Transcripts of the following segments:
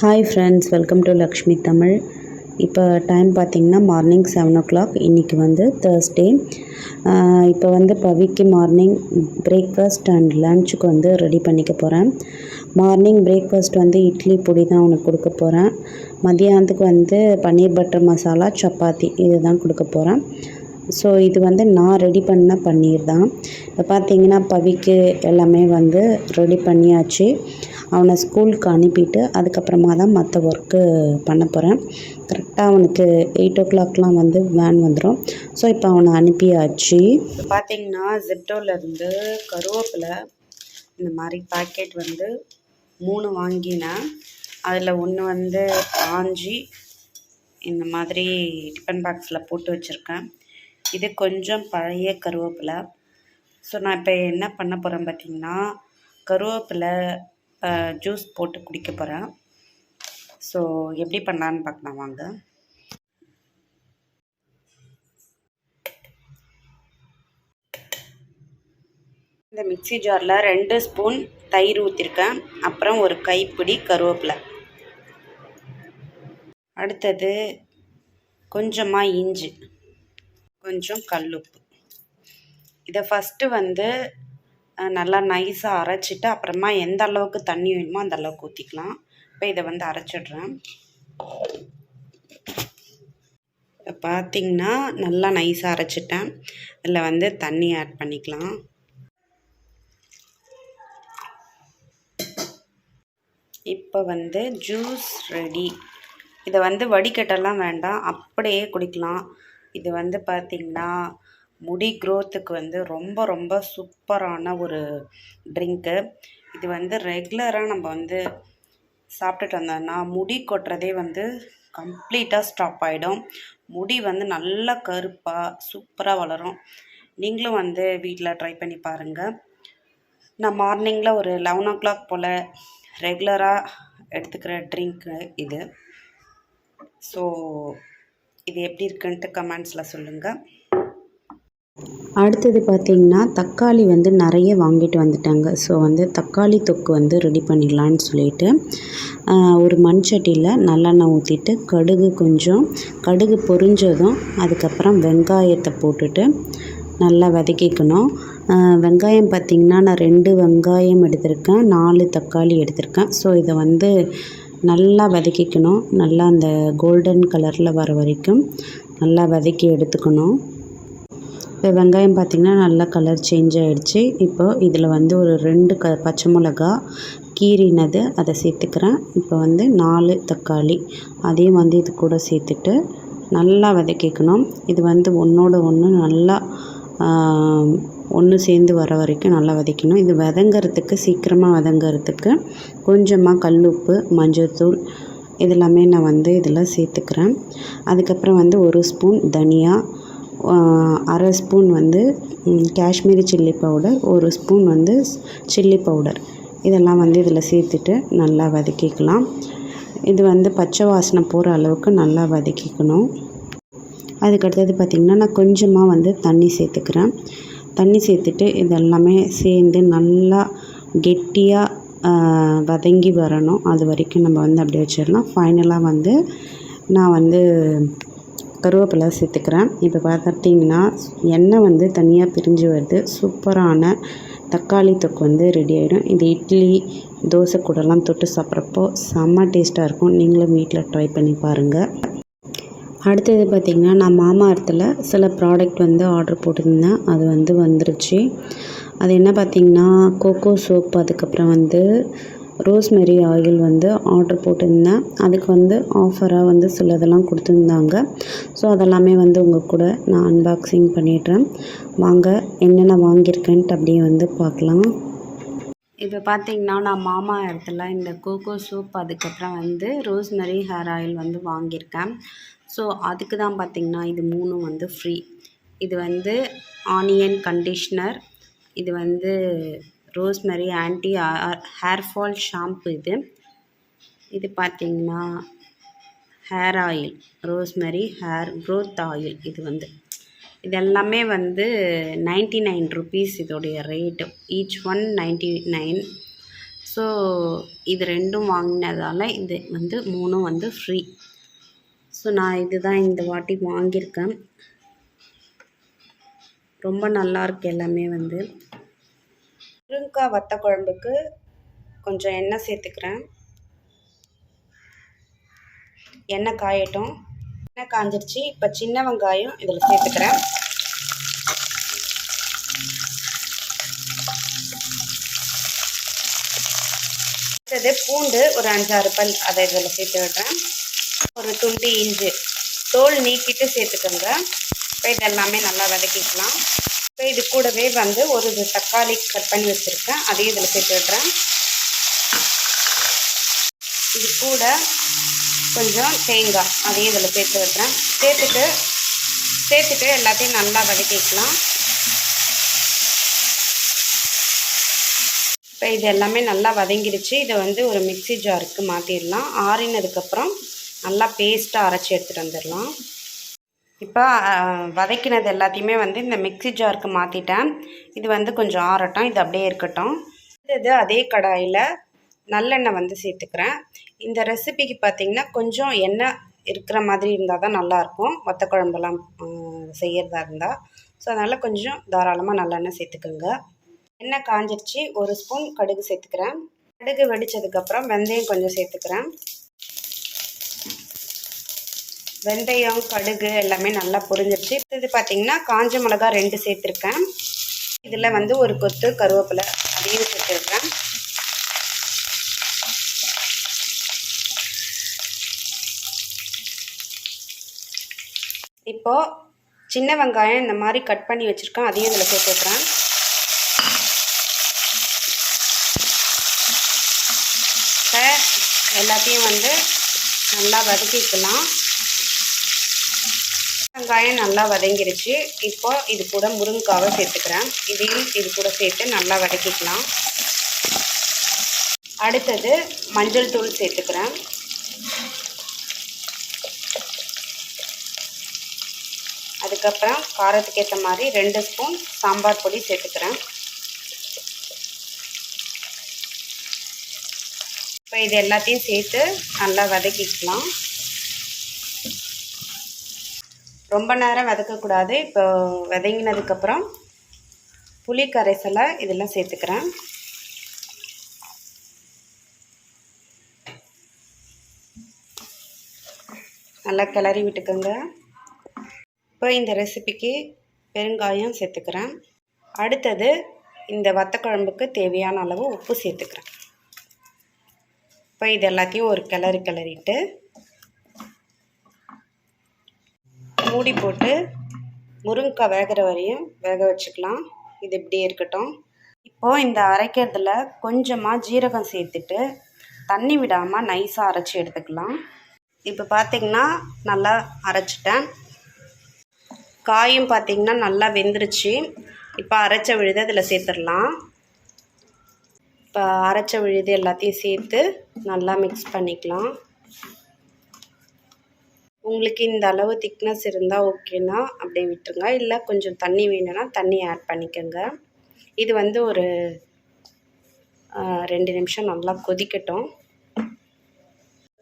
Hi friends welcome to Lakshmi Tamil இப்போ time பார்த்தீங்கன்னா morning seven ஓ clock இன்றைக்கி வந்து தேர்ஸ்டே இப்போ வந்து பவிக்கு மார்னிங் பிரேக்ஃபாஸ்ட் அண்ட் லன்ச்சுக்கு வந்து ரெடி பண்ணிக்க போகிறேன் மார்னிங் பிரேக்ஃபாஸ்ட் வந்து இட்லி பொடி தான் அவனுக்கு கொடுக்க போகிறேன் மதியானத்துக்கு வந்து பன்னீர் பட்டர் மசாலா சப்பாத்தி இது தான் கொடுக்க போகிறேன் ஸோ இது வந்து நான் ரெடி பண்ண பன்னீர் தான். இப்போ பார்த்தீங்கன்னா பவிக்கு எல்லாமே வந்து ரெடி பண்ணியாச்சு. அவனை ஸ்கூலுக்கு அனுப்பிட்டு அதுக்கப்புறமா தான் மற்ற ஒர்க்கு பண்ண போகிறேன் கரெக்டாக அவனுக்கு எயிட் ஓ கிளாக்லாம் வந்து வேன் வந்துடும் ஸோ இப்போ அவனை அனுப்பியாச்சு. இப்போ பார்த்தீங்கன்னா ஜிப்டோலேருந்து கருவேப்பிலை இந்த மாதிரி பாக்கெட் வந்து மூணு வாங்கினேன். அதில் ஒன்று வந்து ஆஞ்சி இந்த மாதிரி டிஃபன் பாக்ஸில் போட்டு வச்சுருக்கேன். இது கொஞ்சம் பழைய கருவேப்பிலை. ஸோ நான் இப்போ என்ன பண்ண போகிறேன் பார்த்தீங்கன்னா கருவேப்பிலை ஜூஸ் போட்டு குடிக்க போகிறேன் ஸோ எப்படி பண்ணலான்னு பார்க்கலாம் வாங்க. இந்த மிக்ஸி ஜாரில் ரெண்டு ஸ்பூன் தயிர் ஊற்றிருக்கேன் அப்புறம் ஒரு கைப்பிடி கருவேப்பிலை. அடுத்தது கொஞ்சமாக இஞ்சி. கொஞ்சம் கல்லுப்பு. இதை ஃபஸ்ட்டு வந்து நல்லா நைஸாக அரைச்சிட்டு அப்புறமா எந்த அளவுக்கு தண்ணி வேணுமோ அந்த அளவுக்கு ஊற்றிக்கலாம் இப்போ இதை வந்து அரைச்சிடுறேன். இப்போ பார்த்திங்கன்னா நல்லா நைஸாக அரைச்சிட்டேன். இதில் வந்து தண்ணி ஆட் பண்ணிக்கலாம். இப்போ வந்து ஜூஸ் ரெடி இதை வந்து வடிகட்டெல்லாம் வேண்டாம். அப்படியே குடிக்கலாம். இது வந்து பார்த்திங்கன்னா முடி க்ரோத்துக்கு வந்து ரொம்ப ரொம்ப சூப்பரான ஒரு ட்ரிங்க்கு இது வந்து ரெகுலராக நம்ம வந்து சாப்பிட்டுட்டு வந்தோம்னா முடி கொட்டுறதே வந்து கம்ப்ளீட்டாக ஸ்டாப் ஆகிடும் முடி வந்து நல்லா கருப்பாக சூப்பராக வளரும். நீங்களும் வந்து வீட்டில் ட்ரை பண்ணி பாருங்கள் நான் மார்னிங்கில் ஒரு லெவன் ஓ கிளாக் போல் ரெகுலராக எடுத்துக்கிற ட்ரிங்க்கு இது. ஸோ இது எப்படி இருக்குன்ட்டு கமெண்ட்ஸில் சொல்லுங்கள் அடுத்தது பார்த்திங்கன்னா தக்காளி வந்து நிறைய வாங்கிட்டு வந்துட்டாங்க. ஸோ வந்து தக்காளி தொக்கு வந்து ரெடி பண்ணிடலான்னு சொல்லிட்டு ஒரு மண் சட்டியில் நல்லெண்ணெய் ஊற்றிட்டு கடுகு கொஞ்சம் கடுகு பொரிஞ்சதும் அதுக்கப்புறம் வெங்காயத்தை போட்டுட்டு நல்லா வதக்கிக்கணும். வெங்காயம் பார்த்திங்கன்னா நான் ரெண்டு வெங்காயம் எடுத்திருக்கேன் நாலு தக்காளி எடுத்திருக்கேன். ஸோ இதை வந்து நல்லா வதக்கிக்கணும். நல்லா அந்த கோல்டன் கலரில் வர வரைக்கும் நல்லா வதக்கி எடுத்துக்கணும். இப்போ வெங்காயம் பார்த்திங்கன்னா நல்லா கலர் சேஞ்ச் ஆகிடுச்சு இப்போது இதில் வந்து ஒரு ரெண்டு க பச்சை மிளகா கீறினது அதை சேர்த்துக்கிறேன். இப்போ வந்து நாலு தக்காளி அதையும் வந்து இது கூட சேர்த்துட்டு நல்லா வதக்கிக்கணும். இது வந்து ஒன்றோட ஒன்று நல்லா ஒன்று சேர்ந்து வர வரைக்கும் நல்லா வதக்கணும். இது வதங்கிறதுக்கு சீக்கிரமாக வதங்கிறதுக்கு கொஞ்சமாக கல் உப்பு மஞ்சள்தூள் இதெல்லாமே நான் வந்து இதில் சேர்த்துக்கிறேன். அதுக்கப்புறம் வந்து ஒரு ஸ்பூன் தனியா அரை ஸ்பூன் வந்து காஷ்மீரி சில்லி பவுடர் ஒரு ஸ்பூன் வந்து சில்லி பவுடர். இதெல்லாம் வந்து இதில் சேர்த்துட்டு நல்லா வதக்கிக்கலாம். இது வந்து பச்சை வாசனை போகிற அளவுக்கு நல்லா வதக்கிக்கணும். அதுக்கடுத்தது பார்த்திங்கன்னா நான் கொஞ்சமாக வந்து தண்ணி சேர்த்துக்கிறேன். தண்ணி சேர்த்துட்டு இதெல்லாமே சேர்ந்து நல்லா கெட்டியாக வதங்கி வரணும். அது வரைக்கும் நம்ம வந்து அப்படியே வச்சிடலாம். ஃபைனலாக வந்து நான் வந்து கருவேப்பிலை சேர்த்துக்கிறேன். இப்போ பார்த்துட்டிங்கன்னா எண்ணெய் வந்து தனியாக பிரிஞ்சு வருது. சூப்பரான தக்காளி தொக்கு வந்து ரெடி ஆகிடும் இது இட்லி தோசை கூடலாம் தொட்டு சாப்பிட்றப்போ செம்ம டேஸ்ட்டாக இருக்கும். நீங்களும் வீட்டில் ட்ரை பண்ணி பாருங்கள் அடுத்தது பார்த்திங்கன்னா நான் மாமா இடத்துல சில ப்ராடக்ட் வந்து ஆர்டர் போட்டிருந்தேன். அது வந்து வந்துருச்சு. அது என்ன பார்த்திங்கன்னா கோகோ சோப் அதுக்கப்புறம் வந்து ரோஸ்மெரி ஆயில் வந்து ஆர்டர் போட்டிருந்தேன். அதுக்கு வந்து ஆஃபராக வந்து சிலதெல்லாம் கொடுத்துருந்தாங்க. ஸோ அதெல்லாமே வந்து உங்கள் கூட நான் அன்பாக்சிங் பண்ணிடுறேன். வாங்க என்னென்ன வாங்கியிருக்கேன்ட்டு அப்படியே வந்து பார்க்கலாம். இப்போ பார்த்தீங்கன்னா நான் மாமா இடத்துல இந்த கோகோ சூப் அதுக்கப்புறம் வந்து ரோஸ்மெரி ஹேர் ஆயில் வந்து வாங்கியிருக்கேன். ஸோ அதுக்கு தான் பார்த்தீங்கன்னா இது மூணும் வந்து ஃப்ரீ இது வந்து ஆனியன் கண்டிஷ்னர் இது வந்து rosemary anti hair fall shampoo இது. இது பார்த்திங்கன்னா hair oil rosemary hair growth oil இது வந்து. இது எல்லாமே வந்து நைன்ட்டி நைன் ருபீஸ் இதோடைய rate each one ninety nine so இது ரெண்டும் வாங்கினதால இது வந்து மூணும் வந்து ஃப்ரீ ஸோ நான் இதுதான் இந்த வாட்டி வாங்கியிருக்கேன். ரொம்ப நல்லா இருக்குது எல்லாமே வந்து. முருங்கைக்காய் வத்த குழம்புக்கு கொஞ்சம் எண்ணெய் சேர்த்துக்கிறேன். எண்ணெய் காயட்டும். எண்ணெய் காஞ்சிருச்சு. இப்போ சின்ன வெங்காயம் இதில் சேர்த்துக்கிறேன். அடுத்தது பூண்டு ஒரு அஞ்சாறு பல் அதை இதில் சேர்த்து விடுறேன். ஒரு துண்டு இஞ்சி தோல் நீக்கிட்டு சேர்த்துக்கோங்க. இப்போ இதெல்லாமே நல்லா வதக்கிக்கலாம். இப்போ இது கூடவே வந்து ஒரு இது தக்காளி கட் பண்ணி வச்சுருக்கேன். அதையும் இதில் சேர்த்து விடுறேன் இது கூட கொஞ்சம் தேங்காய் அதையும் இதில் சேர்த்து விடுறேன் சேர்த்துட்டு சேர்த்துட்டு எல்லாத்தையும் நல்லா வதக்கிக்கலாம். இப்போ இது எல்லாமே நல்லா வதங்கிடுச்சு. இதை வந்து ஒரு மிக்ஸி ஜாருக்கு மாற்றிடலாம் ஆறினதுக்கப்புறம் நல்லா பேஸ்ட்டாக அரைச்சி எடுத்துகிட்டு வந்துடலாம். இப்போ வதக்கினது எல்லாத்தையுமே வந்து இந்த மிக்ஸி ஜாருக்கு மாற்றிட்டேன் இது வந்து கொஞ்சம் ஆறட்டும் இது அப்படியே இருக்கட்டும். இது அதே கடாயில் நல்லெண்ணெய் வந்து சேர்த்துக்கிறேன். இந்த ரெசிபிக்கு பார்த்திங்கன்னா கொஞ்சம் எண்ணெய் இருக்கிற மாதிரி இருந்தால் தான் நல்லாயிருக்கும் வத்த குழம்பெல்லாம் செய்கிறதா இருந்தால் ஸோ அதனால் கொஞ்சம் தாராளமாக நல்லெண்ணெய் சேர்த்துக்குங்க. எண்ணெய் காஞ்சிருச்சு. ஒரு ஸ்பூன் கடுகு சேர்த்துக்கிறேன். கடுகு வெடித்ததுக்கப்புறம் வெந்தயம் கொஞ்சம் சேர்த்துக்கிறேன். வெந்தயம் கடுகு எல்லாமே நல்லா பொரிஞ்சிருச்சு. இது பார்த்திங்கன்னா காஞ்ச மிளகா ரெண்டு சேர்த்துருக்கேன். இதில் வந்து ஒரு கொத்து கருவேப்பிலை அதையும் சேர்த்துருக்கேன். இப்போது சின்ன வெங்காயம் இந்த மாதிரி கட் பண்ணி வச்சுருக்கேன். அதையும் இதில் சேர்த்துக்கிறேன் எல்லாத்தையும் வந்து நல்லா வதக்கிக்கலாம். வெங்காயம் நல்லா வதங்கிருச்சு. இப்போ இது கூட முருங்கைக்காவை சேர்த்துக்கிறேன். இதையும் இது கூட சேர்த்து நல்லா வதக்கிக்கலாம். அடுத்தது மஞ்சள் தூள் சேர்த்துக்கிறேன். அதுக்கப்புறம் காரத்துக்கு ஏற்ற மாதிரி ரெண்டு ஸ்பூன் சாம்பார் பொடி சேர்த்துக்கிறேன். இப்போ இது எல்லாத்தையும் சேர்த்து நல்லா வதக்கிக்கலாம். ரொம்ப நேரம் வதக்கக்கூடாது. இப்போ வதங்கினதுக்கப்புறம் புளி கரைசலை இதெல்லாம் சேர்த்துக்கிறேன். நல்லா கிளறி விட்டுக்கோங்க. இப்போ இந்த ரெசிபிக்கு பெருங்காயம் சேர்த்துக்கிறேன். அடுத்தது இந்த வத்தக்குழம்புக்கு தேவையான அளவு உப்பு சேர்த்துக்கிறேன். இப்போ இது எல்லாத்தையும் ஒரு கிளறி கிளறிட்டு மூடி போட்டு முருங்கைக்காய் வேகிற வரையும் வேக வச்சுக்கலாம். இது இப்படியே இருக்கட்டும். இப்போது இந்த அரைக்கிறதுல கொஞ்சமாக ஜீரகம் சேர்த்துட்டு தண்ணி விடாமல் நைஸாக அரைச்சி எடுத்துக்கலாம். இப்போ பார்த்திங்கன்னா நல்லா அரைச்சிட்டேன். காயும் பார்த்திங்கன்னா நல்லா வெந்துருச்சு. இப்போ அரைச்ச விழுது அதில் சேர்த்துடலாம். இப்போ அரைச்ச விழுது எல்லாத்தையும் சேர்த்து நல்லா மிக்ஸ் பண்ணிக்கலாம். உங்களுக்கு இந்த அளவு திக்னஸ் இருந்தால் ஓகேனா அப்படியே விட்டுருங்க. இல்லை கொஞ்சம் தண்ணி வேணும்னா தண்ணி ஆட் பண்ணிக்கோங்க. இது வந்து ஒரு ரெண்டு நிமிஷம் நல்லா கொதிக்கட்டும்.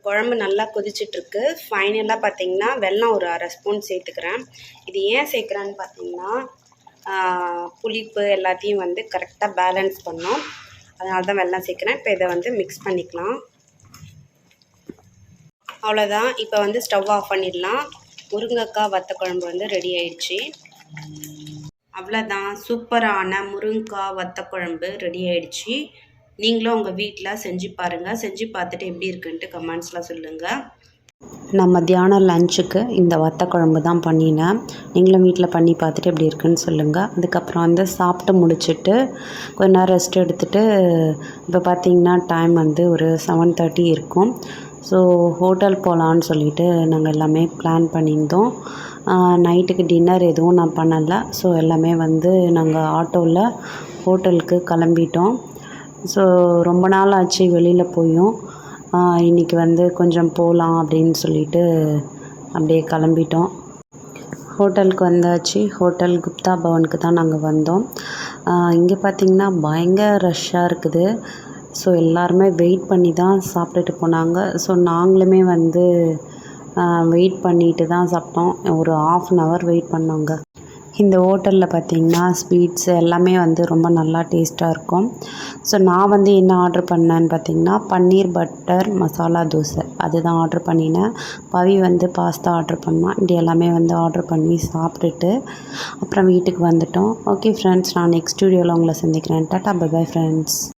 குழம்பு நல்லா கொதிச்சிட்ருக்கு. ஃபைனலாக பார்த்தீங்கன்னா வெல்லம் ஒரு அரை ஸ்பூன் சேர்த்துக்கிறேன். இது ஏன் சேர்க்குறேன்னு பார்த்தீங்கன்னா புளிப்பு எல்லாத்தையும் வந்து கரெக்டாக பேலன்ஸ் பண்ணோம். அதனால தான் வெல்லம் சேர்க்குறேன். இப்போ இதை வந்து மிக்ஸ் பண்ணிக்கலாம். அவ்வளோதான் இப்போ வந்து ஸ்டவ் ஆஃப் பண்ணிடலாம். முருங்கைக்காய் வத்த குழம்பு வந்து ரெடி ஆயிடுச்சு. அவ்வளோதான் சூப்பரான முருங்கைக்காய் வத்த குழம்பு ரெடி ஆயிடுச்சு. நீங்களும் உங்கள் வீட்டில் செஞ்சு பாருங்கள் செஞ்சு பார்த்துட்டு எப்படி இருக்குன்ட்டு கமெண்ட்ஸ்லாம் சொல்லுங்கள் நான் மத்தியானம் லஞ்சுக்கு இந்த வத்த குழம்பு தான் பண்ணினேன். நீங்களும் வீட்டில் பண்ணி பார்த்துட்டு எப்படி இருக்குன்னு சொல்லுங்கள் அதுக்கப்புறம் வந்து சாப்பிட்டு முடிச்சுட்டு கொஞ்ச நேரம் ரெஸ்ட் எடுத்துகிட்டு இப்போ பார்த்திங்கன்னா டைம் வந்து ஒரு செவன் தேர்ட்டி இருக்கும். ஸோ ஹோட்டல் போகலான்னு சொல்லிட்டு நாங்கள் எல்லாமே பிளான் பண்ணியிருந்தோம். நைட்டுக்கு டின்னர் எதுவும் நான் பண்ணலை. ஸோ எல்லாமே வந்து நாங்கள் ஆட்டோவில் ஹோட்டலுக்கு கிளம்பிட்டோம். ஸோ ரொம்ப நாள் ஆச்சு வெளியில் போயும். இன்றைக்கி வந்து கொஞ்சம் போகலாம் அப்படின்னு சொல்லிட்டு அப்படியே கிளம்பிட்டோம். ஹோட்டலுக்கு வந்தாச்சு. ஹோட்டல் குப்தா பவனுக்கு தான் நாங்கள் வந்தோம். இங்கே பார்த்திங்கன்னா பயங்கர ரஷ்ஷாக இருக்குது. ஸோ எல்லாருமே வெயிட் பண்ணி தான் சாப்பிட்டுட்டு போனாங்க. ஸோ நாங்களுமே வந்து வெயிட் பண்ணிட்டு தான் சாப்பிட்டோம். ஒரு ஆஃப் அன் ஹவர் வெயிட் பண்ணோங்க. இந்த ஹோட்டலில் பார்த்திங்கன்னா ஸ்வீட்ஸ் எல்லாமே வந்து ரொம்ப நல்லா டேஸ்ட்டாக இருக்கும். ஸோ நான் வந்து என்ன ஆர்டர் பண்ணேன்னு பார்த்திங்கன்னா பன்னீர் பட்டர் மசாலா தோசை. அதுதான் ஆர்டர் பண்ணினேன். பவி வந்து பாஸ்தா ஆர்டர் பண்ணான். இப்படி எல்லாமே வந்து ஆர்டர் பண்ணி சாப்பிட்டுட்டு அப்புறம் வீட்டுக்கு வந்துட்டோம். ஓகே ஃப்ரெண்ட்ஸ் நான் நெக்ஸ்ட் வீடியோவில் உங்களை சந்திக்கிறேன். Tata bye bye friends